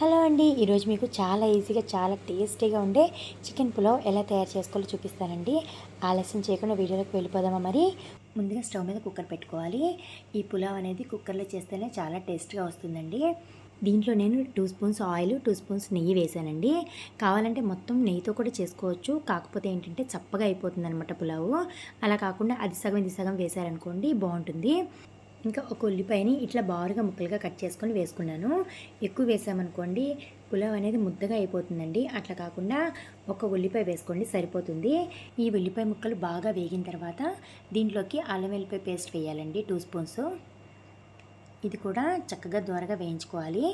Hello అండి. ఈరోజు మీకు చాలా ఈజీగా చాలా టేస్టీగా ఉండే చికెన్ పులావ్ ఎలా తయారు చేసుకోవాలో చూపిస్తానండి. ఆలస్యం చేయకుండా వీడియోలోకి వెళ్ళిపోదామా మరి? ముందుగా స్టవ్ మీద కుక్కర్ పెట్టుకోవాలి. ఈ పులావ్ అనేది కుక్కర్లో చేస్తేనే చాలా టేస్ట్గా వస్తుందండి. దీంట్లో నేను two spoons oil two spoons నెయ్యి వేసానండి. కావాలంటే మొత్తం నెయ్యితో కూడా చేసుకోవచ్చు. కాకపోతే ఏంటంటే చప్పగా అయిపోతుంది అనమాట పులావు. అలా కాకుండా అది సగం ఇది సగం వేసారనుకోండి బాగుంటుంది. ఇంకా ఒక ఉల్లిపాయని ఇట్లా బారుగా ముక్కలుగా కట్ చేసుకొని వేసుకున్నాను. ఎక్కువ వేసామనుకోండి పులావ్ అనేది ముద్దగా అయిపోతుందండి. అట్లా కాకుండా ఒక ఉల్లిపాయ వేసుకోండి సరిపోతుంది. ఈ ఉల్లిపాయ ముక్కలు బాగా వేగిన తర్వాత దీంట్లోకి అల్లం వెల్లిపాయ పేస్ట్ వేయాలండి టూ స్పూన్స్. ఇది కూడా చక్కగా దూరగా వేయించుకోవాలి.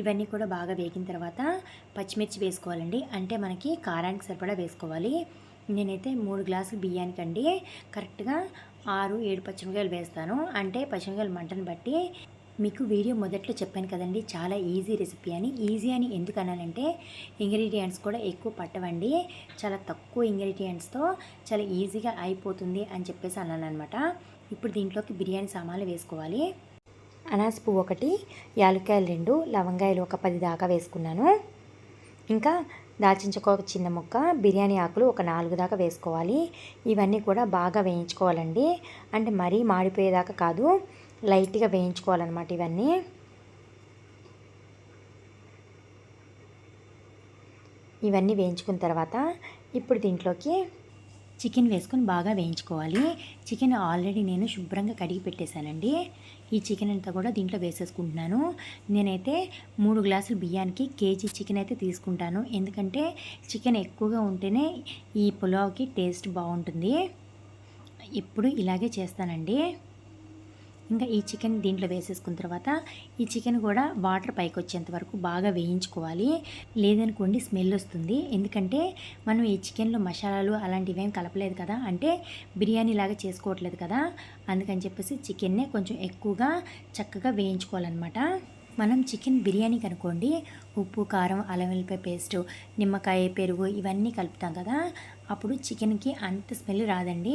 ఇవన్నీ కూడా బాగా వేగిన తర్వాత పచ్చిమిర్చి వేసుకోవాలండి. అంటే మనకి కారానికి సరిపడా వేసుకోవాలి. నేనైతే మూడు గ్లాసులు బియ్యానికండి కరెక్ట్గా ఆరు ఏడు పచ్చిమిరకాయలు వేస్తాను. అంటే పచ్చిమిరకాయలు మంటను బట్టి మీకు వీడియో మొదట్లో చెప్పాను కదండి చాలా ఈజీ రెసిపీ అని. ఈజీ అని ఎందుకు అన్నానంటే ఇంగ్రీడియంట్స్ కూడా ఎక్కువ పట్టవండి. చాలా తక్కువ ఇంగ్రీడియంట్స్తో చాలా ఈజీగా అయిపోతుంది అని చెప్పేసి అన్నాను అనమాట ఇప్పుడు దీంట్లోకి బిర్యానీ సామాన్లు వేసుకోవాలి. అనాసపు పువ్వు ఒకటి యాలక్కాయలు రెండు లవంగాయలు ఒక పది దాకా వేసుకున్నాను. ఇంకా దాల్చిన చెక్క ఒక చిన్న ముక్క బిర్యానీ ఆకులు ఒక నాలుగు దాకా వేసుకోవాలి. ఇవన్నీ కూడా బాగా వేయించుకోవాలండి. అంటే మరీ మాడిపోయేదాకా కాదు లైట్గా వేయించుకోవాలన్నమాట ఇవన్నీ. ఇవన్నీ వేయించుకున్న తర్వాత ఇప్పుడు దీంట్లోకి చికెన్ వేసుకొని బాగా వేయించుకోవాలి. చికెన్ ఆల్రెడీ నేను శుభ్రంగా కడిగి పెట్టేశానండి. ఈ చికెన్ అంతా కూడా దీంట్లో వేసేసుకుంటున్నాను. నేనైతే మూడు గ్లాసులు బియ్యానికి కేజీ చికెన్ అయితే తీసుకుంటాను. ఎందుకంటే చికెన్ ఎక్కువగా ఉంటేనే ఈ పులావ్కి టేస్ట్ బాగుంటుంది. ఇప్పుడు ఇలాగే చేస్తానండి. ఇంకా ఈ చికెన్ దీంట్లో వేసేసుకున్న తర్వాత ఈ చికెన్ కూడా వాటర్ పైకి వచ్చేంత వరకు బాగా వేయించుకోవాలి. లేదనుకోండి స్మెల్ వస్తుంది. ఎందుకంటే మనం ఈ చికెన్లో మసాలాలు అలాంటివి ఏం కలపలేదు కదా. అంటే బిర్యానీ లాగా చేసుకోవట్లేదు కదా. అందుకని చెప్పేసి చికెన్నే కొంచెం ఎక్కువగా చక్కగా వేయించుకోవాలన్నమాట. మనం చికెన్ బిర్యానీ కనుకోండి ఉప్పు కారం అల్లం వెల్లిపాయ పేస్ట్ నిమ్మకాయ పెరుగు ఇవన్నీ కలుపుతాం కదా. అప్పుడు చికెన్కి అంత స్మెల్ రాదండి.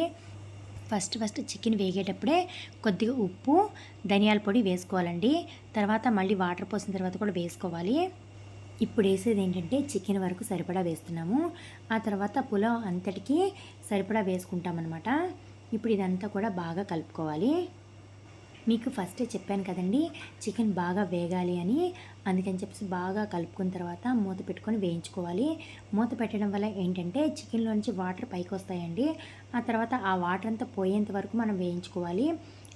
ఫస్ట్ ఫస్ట్ చికెన్ వేగేటప్పుడే కొద్దిగా ఉప్పు ధనియాల పొడి వేసుకోవాలండి. తర్వాత మళ్ళీ వాటర్ పోసిన తర్వాత కూడా వేసుకోవాలి. ఇప్పుడు వేసేది ఏంటంటే చికెన్ వరకు సరిపడా వేస్తున్నాము. ఆ తర్వాత పులావ్ అంతటికి సరిపడా వేసుకుంటామన్నమాట. ఇప్పుడు ఇదంతా కూడా బాగా కలుపుకోవాలి. మీకు ఫస్ట్ చెప్పాను కదండి చికెన్ బాగా వేగాలి అని. అందుకని చెప్పేసి బాగా కలుపుకున్న తర్వాత మూత పెట్టుకొని వేయించుకోవాలి. మూత పెట్టడం వల్ల ఏంటంటే చికెన్లో నుంచి వాటర్ పైకి వస్తాయండి ఆ తర్వాత ఆ వాటర్ అంతా పోయేంత వరకు మనం వేయించుకోవాలి.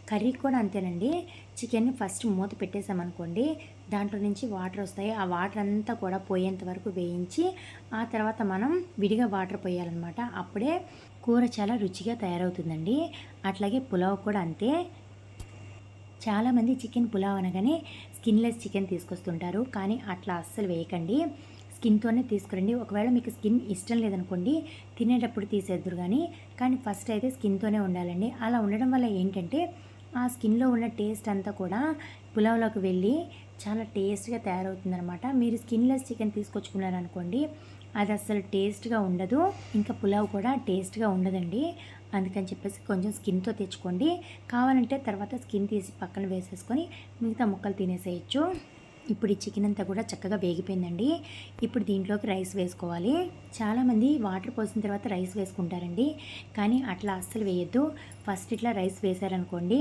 కర్రీ కూడా అంతేనండి. చికెన్ని ఫస్ట్ మూత పెట్టేసామనుకోండి దాంట్లో నుంచి వాటర్ వస్తాయి. ఆ వాటర్ అంతా కూడా పోయేంత వరకు వేయించి ఆ తర్వాత మనం విడిగా వాటర్ పోయాలన్నమాట. అప్పుడే కూర చాలా రుచిగా తయారవుతుందండి. అట్లాగే పులావ్ కూడా అంతే. చాలామంది చికెన్ పులావ్ అనగానే స్కిన్లెస్ చికెన్ తీసుకొస్తుంటారు కానీ అట్లా అస్సలు వేయకండి. స్కిన్తోనే తీసుకురండి. ఒకవేళ మీకు స్కిన్ ఇష్టం లేదనుకోండి తినేటప్పుడు తీసేద్దరు కానీ కానీ ఫస్ట్ అయితే స్కిన్తోనే ఉండాలండి. అలా ఉండడం వల్ల ఏంటంటే ఆ స్కిన్లో ఉన్న టేస్ట్ అంతా కూడా పులావ్లోకి వెళ్ళి చాలా టేస్ట్గా తయారవుతుందనమాట మీరు స్కిన్లెస్ చికెన్ తీసుకొచ్చుకున్నారనుకోండి అది అస్సలు టేస్ట్గా ఉండదు. ఇంకా పులావ్ కూడా టేస్ట్గా ఉండదండి. అందుకని చెప్పేసి కొంచెం స్కిన్తో తెచ్చుకోండి. కావాలంటే తర్వాత స్కిన్ తీసి పక్కన వేసేసుకొని మిగతా ముక్కలు తినేసేయచ్చు. ఇప్పుడు ఈ చికెన్ అంతా కూడా చక్కగా వేగిపోయిందండి. ఇప్పుడు దీంట్లోకి రైస్ వేసుకోవాలి. చాలామంది వాటర్ పోసిన తర్వాత రైస్ వేసుకుంటారండి. కానీ అట్లా అస్సలు వేయద్దు. ఫస్ట్ ఇట్లా రైస్ వేసారనుకోండి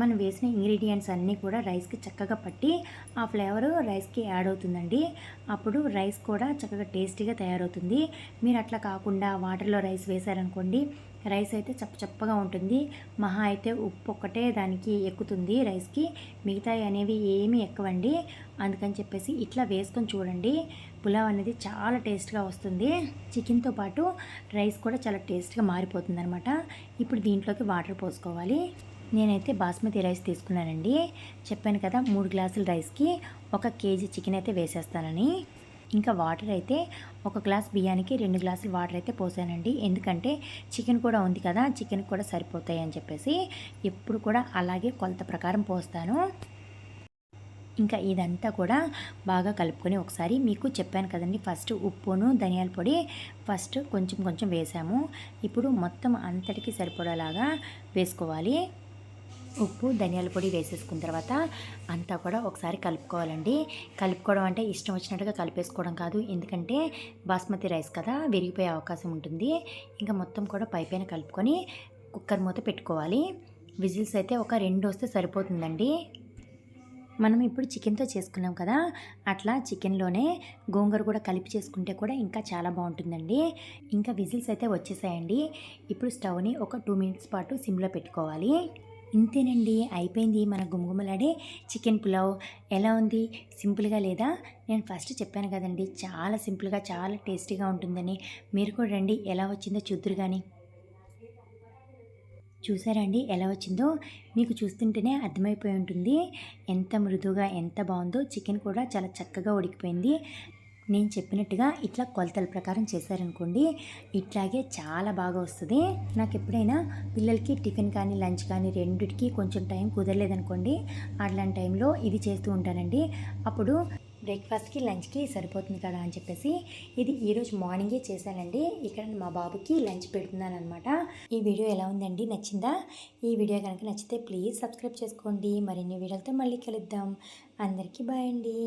మనం వేసిన ఇంగ్రీడియంట్స్ అన్నీ కూడా రైస్కి చక్కగా పట్టి ఆ ఫ్లేవర్ రైస్కి యాడ్ అవుతుందండి. అప్పుడు రైస్ కూడా చక్కగా టేస్టీగా తయారవుతుంది. మీరు అట్లా కాకుండా వాటర్లో రైస్ వేశారనుకోండి రైస్ అయితే చప్ప చప్పగా ఉంటుంది. మహా అయితే ఉప్పు ఒక్కటే దానికి ఎక్కుతుంది రైస్కి మిగతాయి అనేవి ఏమీ ఎక్కవండి. అందుకని చెప్పేసి ఇట్లా వేసుకొని చూడండి. పులావ్ అనేది చాలా టేస్ట్గా వస్తుంది. చికెన్తో పాటు రైస్ కూడా చాలా టేస్ట్గా మారిపోతుంది అనమాట ఇప్పుడు దీంట్లోకి వాటర్ పోసుకోవాలి. నేనైతే బాస్మతి రైస్ తీసుకున్నానండి. చెప్పాను కదా మూడు గ్లాసుల రైస్కి ఒక కేజీ చికెన్ అయితే వేసేస్తానని. ఇంకా వాటర్ అయితే ఒక గ్లాస్ బియ్యానికి రెండు గ్లాసులు వాటర్ అయితే పోసానండి. ఎందుకంటే చికెన్ కూడా ఉంది కదా చికెన్ కూడా సరిపోతాయి అని చెప్పేసి ఎప్పుడు కూడా అలాగే కొలత ప్రకారం పోస్తాను. ఇంకా ఇదంతా కూడా బాగా కలుపుకొని ఒకసారి మీకు చెప్పాను కదండి ఫస్ట్ ఉప్పును ధనియాల పొడి ఫస్ట్ కొంచెం కొంచెం వేసాము. ఇప్పుడు మొత్తం అంతటికి సరిపడేలాగా వేసుకోవాలి. ఉప్పు ధనియాల పొడి వేసేసుకున్న తర్వాత అంతా కూడా ఒకసారి కలుపుకోవాలండి. కలుపుకోవడం అంటే ఇష్టం వచ్చినట్టుగా కలిపేసుకోవడం కాదు. ఎందుకంటే బాస్మతి రైస్ కదా విరిగిపోయే అవకాశం ఉంటుంది. ఇంకా మొత్తం కూడా పైపైన కలుపుకొని కుక్కర్ మూత పెట్టుకోవాలి. విజిల్స్ అయితే ఒక రెండు వస్తే సరిపోతుందండి. మనం ఇప్పుడు చికెన్తో చేసుకున్నాం కదా అట్లా చికెన్లోనే గోంగూర కూడా కలిపి చేసుకుంటే కూడా ఇంకా చాలా బాగుంటుందండి. ఇంకా విజిల్స్ అయితే వచ్చేసాయండి. ఇప్పుడు స్టవ్ని ఒక టూ మినిట్స్ పాటు సిమ్లో పెట్టుకోవాలి. ఇంతేనండి అయిపోయింది మన గుమగుమలాడే చికెన్ పులావ్. ఎలా ఉంది? సింపుల్గా లేదా? నేను ఫస్ట్ చెప్పాను కదండి చాలా సింపుల్గా చాలా టేస్టీగా ఉంటుందని. మీరు కూడా రండి ఎలా వచ్చిందో చూద్దరు కానీ చూసారండి ఎలా వచ్చిందో? మీకు చూస్తుంటేనే అర్థమైపోయి ఉంటుంది. ఎంత మృదుగా ఎంత బాగుందో. చికెన్ కూడా చాలా చక్కగా ఉడికిపోయింది. నేను చెప్పినట్టుగా ఇట్లా కొలతల ప్రకారం చేశారనుకోండి ఇట్లాగే చాలా బాగా వస్తుంది. నాకు ఎప్పుడైనా పిల్లలకి టిఫిన్ కానీ లంచ్ కానీ రెండిటికి కొంచెం టైం కుదరలేదనుకోండి అట్లాంటి టైంలో ఇది చేస్తూ ఉంటానండి. అప్పుడు బ్రేక్ఫాస్ట్కి లంచ్కి సరిపోతుంది కదా అని చెప్పేసి ఇది ఈరోజు మార్నింగే చేశానండి. ఇక్కడ మా బాబుకి లంచ్ పెడుతున్నాను అనమాట ఈ వీడియో ఎలా ఉందండి? నచ్చిందా? ఈ వీడియో కనుక నచ్చితే ప్లీజ్ సబ్స్క్రైబ్ చేసుకోండి. మరిన్ని వీడియోలతో మళ్ళీ కలుద్దాం. అందరికీ బాయ్ అండి.